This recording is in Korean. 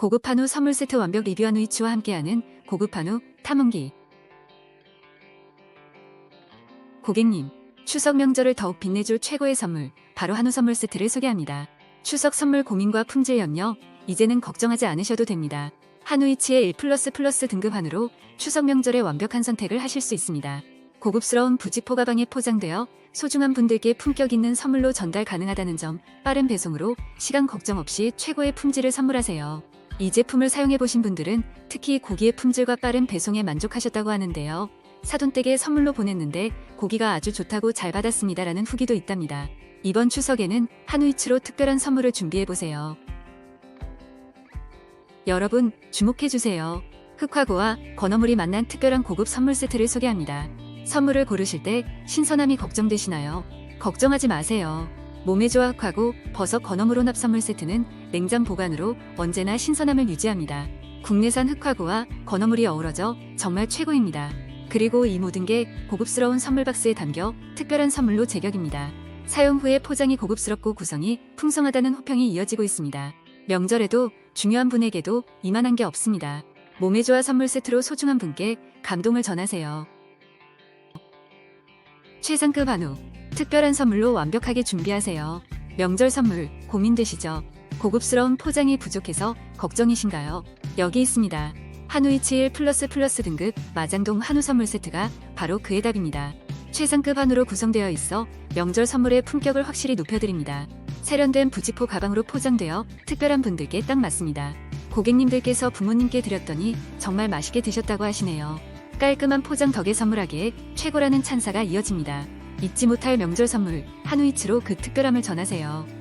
고급 한우 선물 세트 완벽 리뷰 한우이치와 함께하는 고급 한우 탐험기. 고객님, 추석 명절을 더욱 빛내줄 최고의 선물, 바로 한우 선물 세트를 소개합니다. 추석 선물 고민과 품질 염려, 이제는 걱정하지 않으셔도 됩니다. 한우이치의 1 플러스 플러스 등급 한우로 추석 명절에 완벽한 선택을 하실 수 있습니다. 고급스러운 부직포 가방에 포장되어 소중한 분들께 품격 있는 선물로 전달 가능하다는 점, 빠른 배송으로 시간 걱정 없이 최고의 품질을 선물하세요. 이 제품을 사용해보신 분들은 특히 고기의 품질과 빠른 배송에 만족하셨다고 하는데요. 사돈댁에 선물로 보냈는데 고기가 아주 좋다고 잘 받았습니다라는 후기도 있답니다. 이번 추석에는 한우이치로 특별한 선물을 준비해보세요. 여러분, 주목해주세요. 흑화고와 건어물이 만난 특별한 고급 선물 세트를 소개합니다. 선물을 고르실 때 신선함이 걱정되시나요? 걱정하지 마세요. 몸에 좋아 흑화고 버섯 건어물 혼합 선물 세트는 냉장 보관으로 언제나 신선함을 유지합니다. 국내산 흑화고와 건어물이 어우러져 정말 최고입니다. 그리고 이 모든 게 고급스러운 선물 박스에 담겨 특별한 선물로 제격입니다. 사용 후에 포장이 고급스럽고 구성이 풍성하다는 호평이 이어지고 있습니다. 명절에도 중요한 분에게도 이만한 게 없습니다. 몸에 좋아 선물 세트로 소중한 분께 감동을 전하세요. 최상급 한우, 특별한 선물로 완벽하게 준비하세요. 명절 선물 고민되시죠? 고급스러운 포장이 부족해서 걱정이신가요? 여기 있습니다. 한우이치 1 플러스 플러스 등급 마장동 한우 선물 세트가 바로 그의 답입니다. 최상급 한우로 구성되어 있어 명절 선물의 품격을 확실히 높여드립니다. 세련된 부지포 가방으로 포장되어 특별한 분들께 딱 맞습니다. 고객님들께서 부모님께 드렸더니 정말 맛있게 드셨다고 하시네요. 깔끔한 포장 덕에 선물하기에 최고라는 찬사가 이어집니다. 잊지 못할 명절 선물 한우이치로 그 특별함을 전하세요.